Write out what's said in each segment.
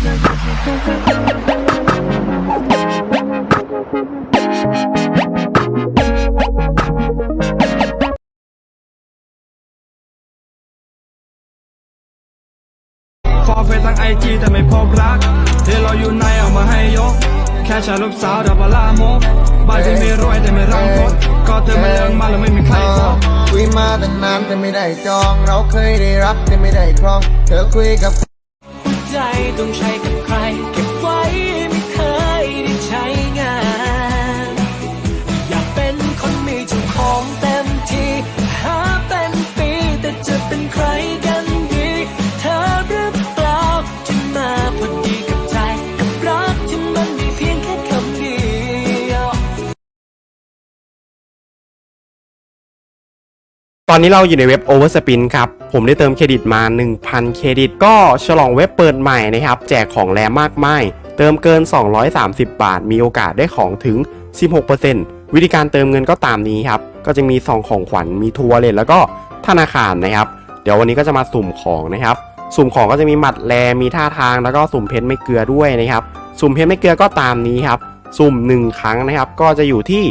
ฟอร์เฟซทั้งไอจีแต่ไม่พบรักเธอเราอยู่ในเอามาให้ยก แค่ชายลูกสาวดับลามกบ้านที่ไม่รวยแต่ไม่รังพดก็เธอมาเลิงมาแล้วไม่มีใครพบคุยมาตั้งนานแต่ไม่ได้จอง เราเคยได้รับแต่ไม่ได้ครอง เธอคุยกับ Cần ตอนนี้เราอยู่ในเว็บ Overspin ครับ ผมได้เติมเครดิตมา 1,000 เครดิต ก็ฉลองเว็บเปิดใหม่นะครับ แจกของแรมากมาย เติมเกิน 230 บาท มีโอกาสได้ของถึง 16%วิธีการเติมเงินก็ตามนี้ครับ ก็จะมีซองของขวัญ มีทัวร์เลทแล้วก็ธนาคารนะครับ เดี๋ยววันนี้ก็จะมาสุ่มของนะครับ สุ่มของก็จะมีหมัดแรมีท่าทาง แล้วก็สุ่มเพชรไม่เกลือด้วยนะครับ สุ่มเพชรไม่เกลือก็ตามนี้ครับ สุ่ม 1 ครั้งนะครับ ก็จะอยู่ที่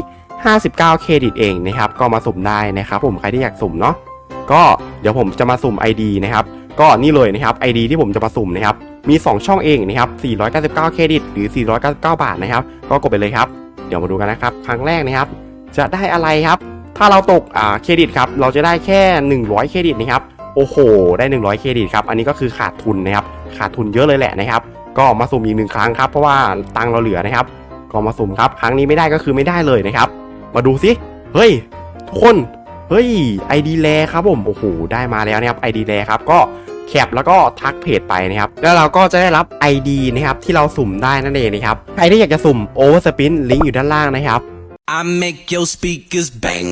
59 เครดิตเองนะครับ ก็มาสุ่มได้นะครับผมใครที่อยากสุ่มเนาะก็เดี๋ยวผมจะมาสุ่ม ID นะครับ ก็นี่เลยนะครับ ID ที่ผมจะมาสุ่มนะครับ มี 2 ช่องเองนะครับ 499 เครดิต หรือ 499 บาทนะครับ ก็กดไปเลยครับ เดี๋ยวมาดูกันนะครับ ครั้งแรกนะครับ จะได้อะไรครับ ถ้าเราตกอ่าเครดิตครับ เราจะได้แค่ 100 เครดิตนะครับ โอ้โห ได้ 100 เครดิตครับ อันนี้ก็คือขาดทุนนะครับ ขาดทุนเยอะเลยแหละนะครับ ก็มาสุ่มอีกหนึ่งครั้งครับ เพราะว่าตังเราเหลือนะครับ ก็มาสุ่มครับ ครั้งนี้ไม่ได้ก็คือไม่ได้เลยนะครับ มาดูสิเฮ้ย ทุกคน เฮ้ยไอดีแลครับผม โอ้โห ได้มาแล้วนะครับไอดีแลครับ ก็แคปแล้วก็ทักเพจไปนะครับ แล้วเราก็จะได้รับ ID นะครับ ที่เราสุ่มได้นั่นเองนะครับ ใครที่อยากจะสุ่มโอเวอร์สปินลิงก์อยู่ด้านล่างนะครับ I make your speakers bang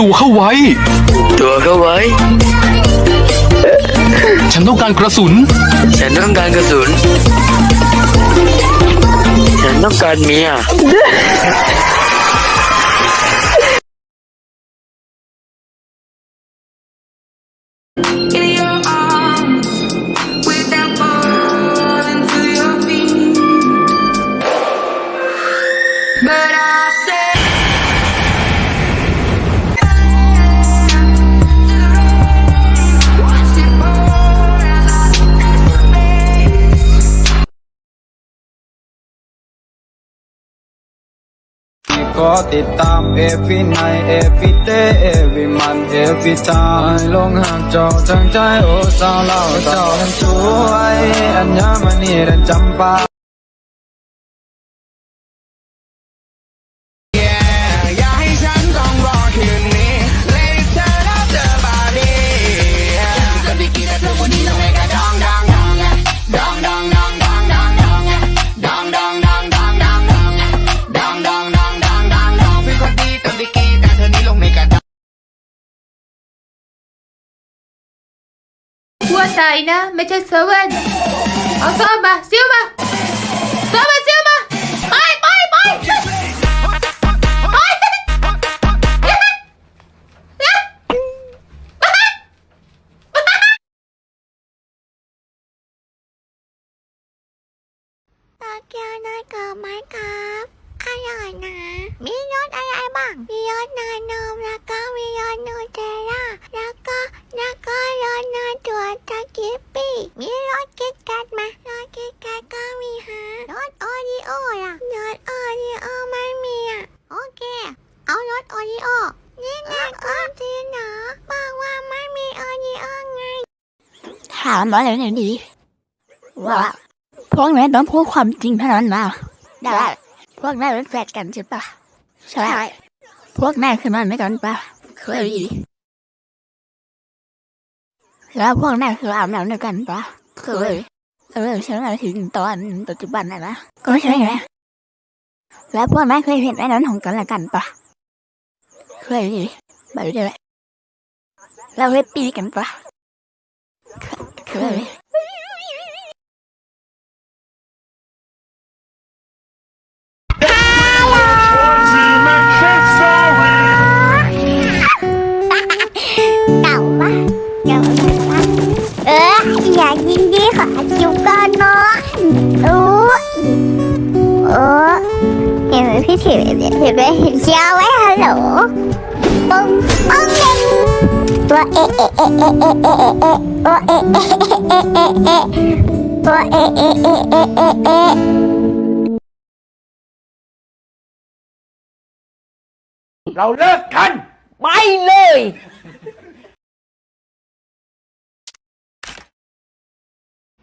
ตัวเข้าไว้ ตัวเข้าไว้ ฉันต้องการกระสุน ฉันต้องการกระสุน ฉันต้องการเมีย ขอติดตาม every night every day every month every time ลงห่างเจ้าทางใจโอ้สาวเล่าเจ้านั้นช่วย อัญญามณีรันจำปา chạy nữa Mày chơi sớm lên Ở sớm mà Siêu mà Sớm mà siêu mà Bay bay bay Tokyo nơi cờ máy cờ Ai rồi nè? Mỹ nhốt ai ai bằng? Mỹ nhốt nè nè ามมาเลยหน่อยดีว่าพวกนายต้องพูดความจริงเท่านั้นนะได้พวกนายเป็นแฟนกันใช่ปะใช่ พวกนายคือมันไม่กันปะเคยดีแล้วพวกนายคืออาบน้ำด้วยกันปะเคยเออใช่ไหมถึงตอนปัจจุบันนะนะก็ใช่ไงแล้วพวกนายเคยเห็นไอ้นั้นของกันและกันปะเคยดีแบบนี้เลยเราเคยตีกันปะ เคยเก่ามากเก่ามากเอออยากยินดีขอคิ วก่อนเนาะโอ้โอ้เอเห็นไหมเอเอะเอเอะเอเอะเอเอะว่าเอะเอะเอะเอะเอะว่าเอะเอะเอะเอะเอะเอะเราเลิกกันไม่เลย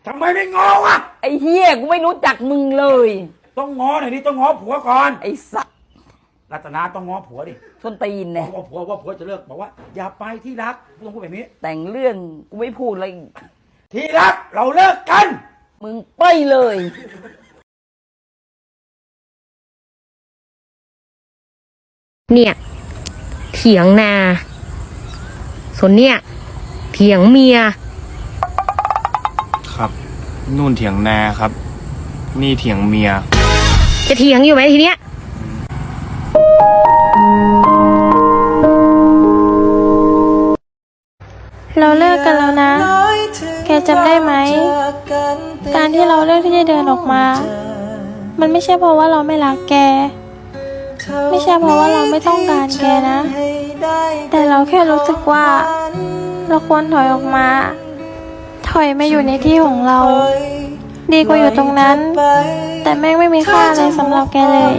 ทำไมไม่งอวะไอ้เฮียกูไม่รู้จักมึงเลย ต้องงอหน่อยดิต้องงอผัวก่อนไอ้สัส รัตนาต้องงอผัวดิส้นตีนบเนี่อยกว่าผัวว่าผัวจะเลิกบอกว่า อย่าไปที่รักต้องพูดแบบนี้ แต่งเรื่องกูไม่พูดเลยที่รักเราเลิกกัน มึงไปเลยเนี่ย เถียงนา ส่วนเนี่ย เถียงเมีย ครับ นู่นเถียงนาครับ นี่เถียงเมีย จะเถียงอยู่ไหมทีเนี้ย เราเลิกกันแล้วนะ แกจำได้ไหม การที่เราเลือกที่จะเดินออกมา มันไม่ใช่เพราะว่าเราไม่รักแก ไม่ใช่เพราะว่าเราไม่ต้องการแกนะ แต่เราแค่รู้สึกว่า เราควรถอยออกมา ถอยมาอยู่ในที่ของเรา ดีกว่าอยู่ตรงนั้น แต่แม่งไม่มีค่าอะไรสำหรับแกเลย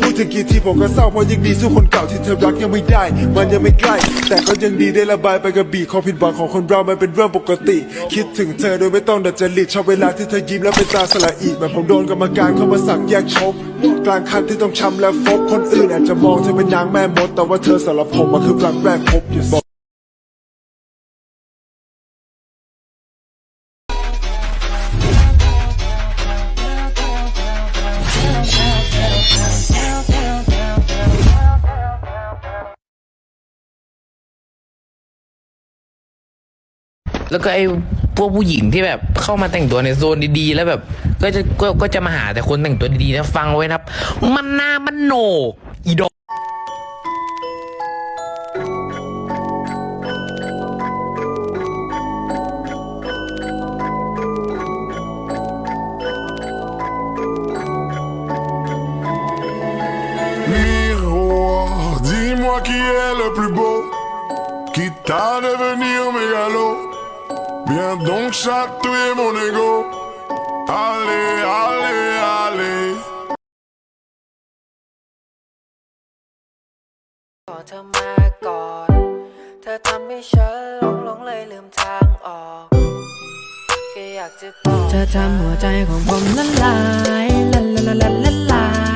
พูดถึงกี่ที่ผมก็เศร้าเพราะยังดีสู้คนเก่าที่เธอรักยังไม่ได้ มันยังไม่ใกล้ แต่ก็ยังดีได้ระบายไปกับบีความผิดหวังของคนเรามันเป็นเรื่องปกติ คิดถึงเธอโดยไม่ต้องดัดจริตชอบเวลาที่เธอยิ้มแล้วเป็นตาสละอีกแบบผมโดนกรรมการเข้ามาสั่งแยกชกกลางคันที่ต้องช้ำและฟกคนอื่นอาจจะมองเธอเป็นนางแม่มดแต่ว่าเธอสำหรับผมมันคือรักแรกพบอย่าบอก แล้วก็ไอ้พวกผู้หญิงที่แบบเข้ามาแต่งตัวในโซนดีๆ แล้วแบบ ก็จะก็ก็จะมาหาแต่คนแต่งตัวดีๆนะฟังไว้นะครับ มันหนามันโหนอีดอก Miroir, dis-moi qui est le plus beau, quitte à devenir mégalo. Viens donc chatouiller mon ego. Allez, allez, allez. เธอมาก่อน เธอทำให้ฉันหลงหลงเลยลืมทางออกแค่อยากจะบอก เธอทำหัวใจของผมละลาย ละละละละละลาย